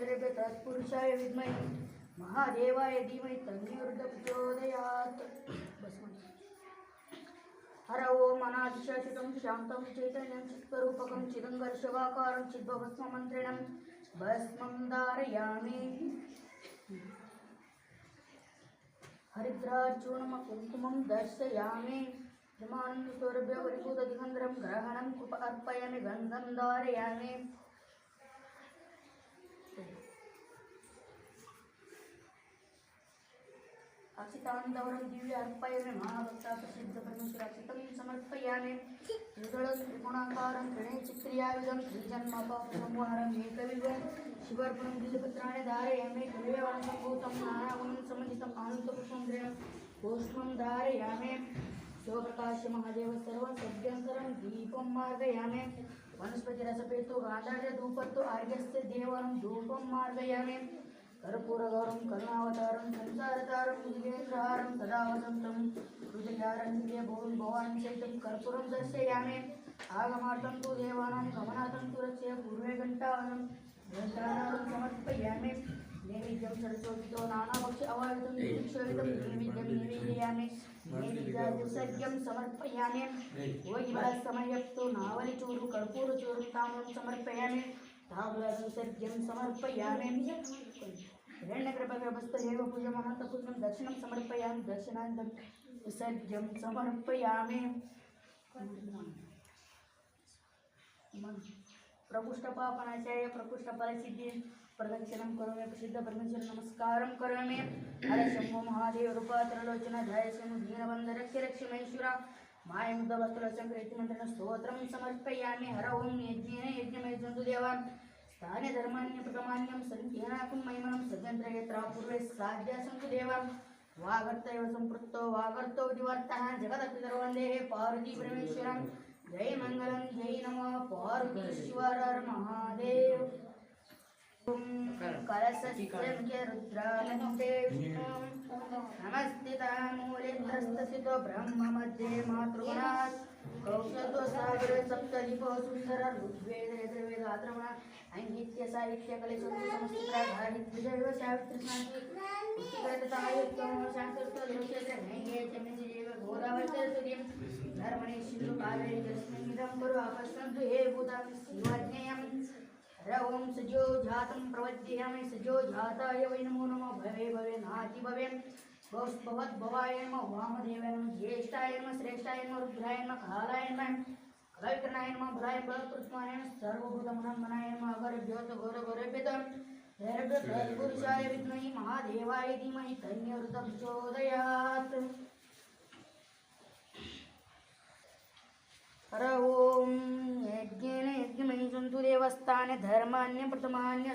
तत्पुरुषाय विद्महे। महादेवाय धीमहि तन्निर्द प्रचोदयात् हर ओम अनादिशाश्वतं शान्तं चैतन्यं चित्स्वरूपकं चिदङ्गर्षवाकारं चिद्भवस्ममन्त्रिणं भस्मं धारयामि। हरिद्राचूर्णं कुङ्कुमं दर्शयामि। हिमानन्दसौरभ्य परिभूतदिगन्धरं ग्रहणं कुप अर्पयामि गन्धं धारयामि। अक्षी दिव्य अल्पायने महाभक्ता सिद्ध परमेश्वराची कवी समर्पयाने हृदळ त्रिगुणाकारं गणेश क्रियाविदं श्रीजन्म हे कविगं शिवर्पणं बिल्लपत्राणि धारयामे कविवरणं भूतं नारावणं समन्वितम् आनन्दपुष्पन्द्रेण गोष्ठं धारयामे शिवप्रकाश महादेव सर्व सभ्यंतर दीपम मार्गयामे वनस्पतिरसपेतो गाधाय धूपत्तो आर्यस्य देवं धूपं मार्गयामे कर्पूरगौरं, करुणावतारं, संसारतारं विजयेन्द्रहारं सदा वसन्तं हृदयारण्ये भुवन् भवान् चैतं कर्पूरं दर्शयामि। आगमार्थं तु देवानां गमनार्थं तु रक्ष्य, पूर्वे घण्टावनं घण्टानादं समर्पयामि। नैवेद्यं सरस्वतितो नानाभक्ष अवायुधं दीक्षोहितं नैवेद्यं निवेदयामि। नैवेद्यसर्ग्यं समर्पयामि। भोगिवासमयक्तो नावलिचूरु, कर्पूरचूरं ताम्रं समर्पयामि। ताम्रसर्ग्यं समर्पयामि। हिरण्यगर्भगर्भस्थदेव पूजमहन्तपूजनं दर्शनं समर्पयामि दर्शनानन्तरं विसर्ज्यं समर्पयामि प्रकुष्ठपापनाशाय प्रकुष्ठफलसिद्धिं प्रदक्षिणं करोमि प्रसिद्धपरमेश्वर नमस्कारं करोमि हर शम्भो महादेव रूपात्रलोचन जय शम्भु दीनबन्ध रक्ष रक्षमेश्वर मायमुद्दवस्तुलसङ्कृतिमन्त्रेण स्तोत्रं समर्पयामि हर ओं यज्ञेन यज्ञमयजन्तु तानि धर्माण्य प्रमाण्यं सन्त्येनाकुं मयमनं स्वतन्त्र यत्र पूर्वे साध्यासं तु देवान् वागर्त एव वागर्तो दिवर्तः जगदपि सर्वन्देः पार्वती परमेश्वरं, जय मङ्गलं, जय नमः पार्वतीश्वर महादेव नमस्ते मूलेन्द्रस्तसितो ब्रह्म मध्ये मातृगुणात्। शब्दोसागर सप्तदीपः सुन्दर रुद्वेदयजुर्वेदवात्रमण अङ्गित्यसाहित्यकलेषु समस्तप्राधारिद्विजयो सावित्रिशान्तिकृततायुक्तं शान्तस्तोषेत्रैव घोरावर्तसुर्यं धर्मणे शिन्दुकाले तस्मिन्निदं कुरु अपश्यन्तु हे भूतां शिवाज्ञेयं रवं सजो जातं प्रवद्ययामि सजो जाताय वै नमो नमो भवे भवे नाति भवेन् भवे भवद्भवाय नमः वामदेवाय नमः ज्येष्ठाय नमः श्रेष्ठाय नमः रुद्राय नमः कालाय नमः कलविकरणाय नमः भराय नमः सर्वभूतमनन्मनाय नमः विद्महि महादेवाय धीमहि तन्निवृतं प्रचोदयात् हर ओं यज्ञेन यज्ञमयि सन्तु धर्मान्य प्रथमान्य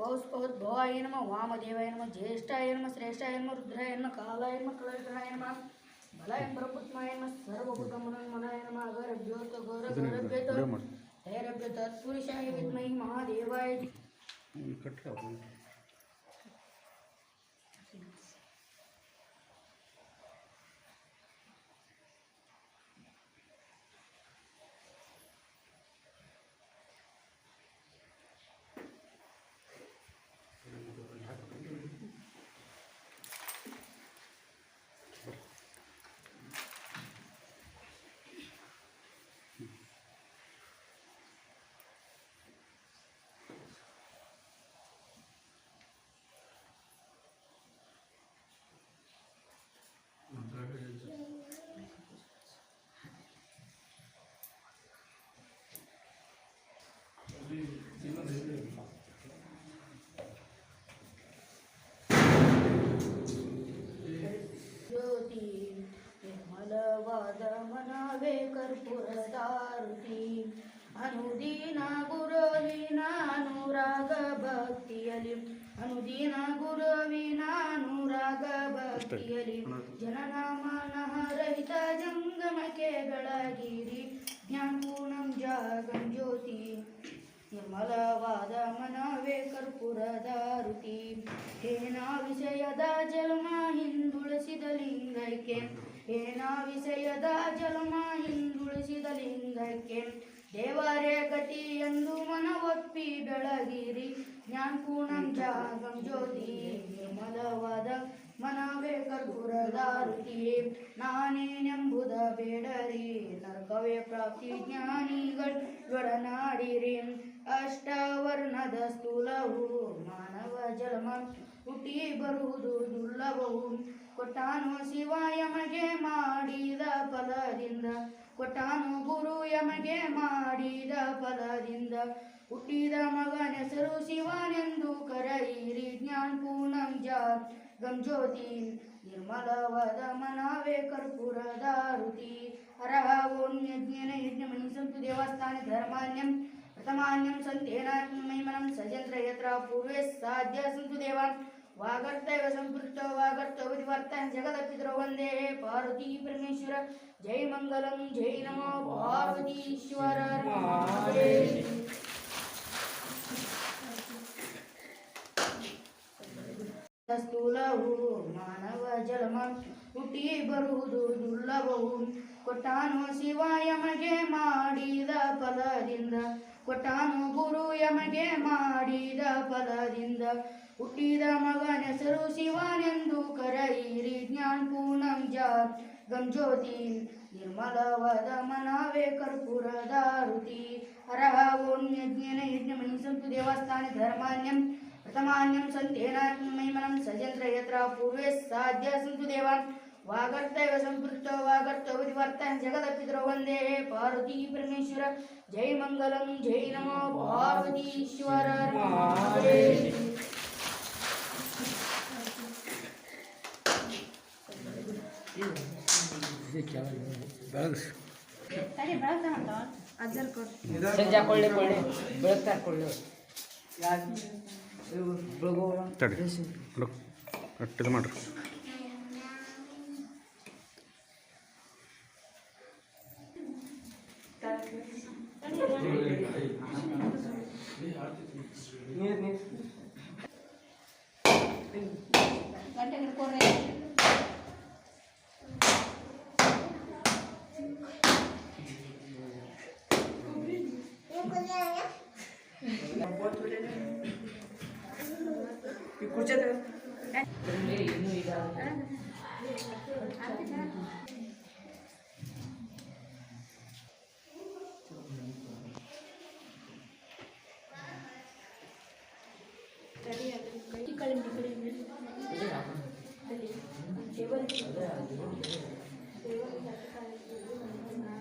పౌస్ పౌస్ భోయ నమ వామదేవాయ నమ జ్యేష్ఠాయ నమ శ్రేష్ఠాయ నమ రుద్రాయ నమ కాలాయ నమ కళాయ నమ బలాయ ప్రపుత్మాయ నమ సర్వభూతమనన్మనాయ నమ అగర ద్యోత గౌర గౌరభ్యత హైరభ్యత పురుషాయ విద్మహి మహాదేవాయ కట్టా वाद म्हणावे कर्पूर दारुती अनुदीना गुरलीना अनुराग भक्ती भक्तियली ಅನುದೀನ ಗುರುವಿನ ಅನುರಾಗ ಭಕ್ತಿ ಭಕ್ತಿಯಲಿ ಜನನಾಮನ ರಹಿತ ಜಂಗಮಕ್ಕೆ ಬೆಳಗಿರಿ. ಜ್ಞಾನಪೂರ್ಣಂ ಜಾಗಂ ಜ್ಯೋತಿ. ನಿರ್ಮಲವಾದ ಮನವೇ ಕರ್ಪೂರದಾರುತಿ ಏನ ವಿಷಯದ ಜನ್ಮ ಹಿಂದುಳಿಸಿದ ಲಿಂಗಕ್ಕೆ? ಏನ ವಿಷಯದ ಜನ್ಮ ಹಿಂದುಳಿಸಿದ ಲಿಂಗಕ್ಕೆ? ದೇವರೇ, ಗತಿ ಎಂದು ಮನವೊಪ್ಪಿ ಬೆಳಗಿರಿ. ಜ್ಞಾನಪೂರ್ಣಂ ಜಾಗಂ ಜ್ಯೋತಿ ನಿರ್ಮಲವಾದ ಮನವೇ ಕರ್ಪೂರದಾರುತಿ ನಾನೇನೆಂಬುದ ಬೇಡರಿ ನರಕವೇ ಪ್ರಾಪ್ತಿ ಜ್ಞಾನಿಗಳು ಒಡನಾಡಿರಿ ಅಷ್ಟವರ್ಣದ ಸ್ಥೂಲವು ಮಾನವ ಜನ್ಮ ಹುಟ್ಟಿ ಬರುವುದು ದುರ್ಲಭವು ಕೊಟ್ಟಾನು ಶಿವ ಯಮಗೆ ಮಾಡಿದ ಫಲದಿಂದ ಕೊಟ್ಟಾನು ಗುರು ಯಮಗೆ ಮಾಡಿದ ಫಲದಿಂದ. ಹುಟ್ಟಿದ ಮಗನೆಸರು ಶಿವನೆಂದು ಕರೆಯಿರಿ. ಜ್ಞಾನ ಪೂರ್ಣಂ ಜಾ ಗಂಜ್ಯೋತಿ ನಿರ್ಮಲವಾದ ಮನವೇ ಕರ್ಪೂರದಾರುತಿ ಹರಹ ಓಂ ಯಜ್ಞೇನ ಸಂತು ದೇವಸ್ಥಾನ ಧರ್ಮಾನ್ಯಂ ಪ್ರಥಮಾನ್ಯಂ ಸಂತೇನ ಮೈಮನಂ ಸಜಂತ್ರ ಯತ್ರ ಪೂರ್ವೇ ಸಾಧ್ಯ ಸಂತು ದೇವಾನ್. ವಾಗರ್ತೈವ ಸಂಪೃಷ್ಟೋ ವಾಗರ್ತೋ ಜಗದ ಜಗದಪಿತರೋ ವಂದೇ ಪಾರ್ವತಿ ಪರಮೇಶ್ವರ. ಜೈ ಮಂಗಲಂ, ಜೈ ನಮೋ ಪಾರ್ವತೀಶ್ವರ ಸ್ಥೂಲವು ಮಾನವ ಜಲಮ, ಹುಟ್ಟಿ ಬರುವುದು ದುರ್ಲಭವು. ಕೊಟ್ಟಾನು ಶಿವ ಯಮಗೆ ಮಾಡಿದ ಫಲದಿಂದ ಕೊಟ್ಟಾನು ಗುರು ಯಮಗೆ ಮಾಡಿದ ಫಲದಿಂದ. ಹುಟ್ಟಿದ ಮಗನ ಹೆಸರು ಶಿವನೆಂದು ಕರೆಯಿರಿ. ಜ್ಞಾನ ಪೂರ್ಣಂ ಜಾ ಗಂಜ್ಯೋತಿ ನಿರ್ಮಲವಾದ ಮನವೇ ಕರ್ಪೂರದಾರುತಿ ಹರಹ ಓಂ ಯಜ್ಞೇನ ಯಜ್ಞಮಣಿ ಸಂತು ದೇವಸ್ಥಾನ ಧರ್ಮಾನ್ಯಂ ಪ್ರಥಮಾನ್ಯಂ ಸಂತೇನ ಮೈಮನಂ ಸಜೇಂದ್ರ ಯತ್ರ ಪೂರ್ವೇ ಸಾಧ್ಯ ಸಂತು ದೇವಾನ್. ವಾಗರ್ತೈವ ಸಂಪೃಷ್ಟೋ ವಾಗರ್ತೋ ವಿಧಿವರ್ತಃ ಜಗದಪಿತರೋ ವಂದೇ ಪಾರ್ವತಿ ಪರಮೇಶ್ವರ ಜೈ ಮಂಗಲಂ ಜೈ ನಮೋ ಪಾರ್ವತೀಶ್ವರ ಸಂಜೆ ಕೊಳ್ಳಿ ಕೊಳ್ಳಿ ಬೆಳಗ್ತಾರೆ ಕೊಳ್ಳಿ ಬೆಳಗೋಣ ತಡಿ. ಹುಡುಕ್ ಕಟ್ ಹಿಡ್ಕೊಂಡ್ರೆ ಮಾಡ್ರಿ ಇನ್ನೂ Saya 提问一下，看能不能跟他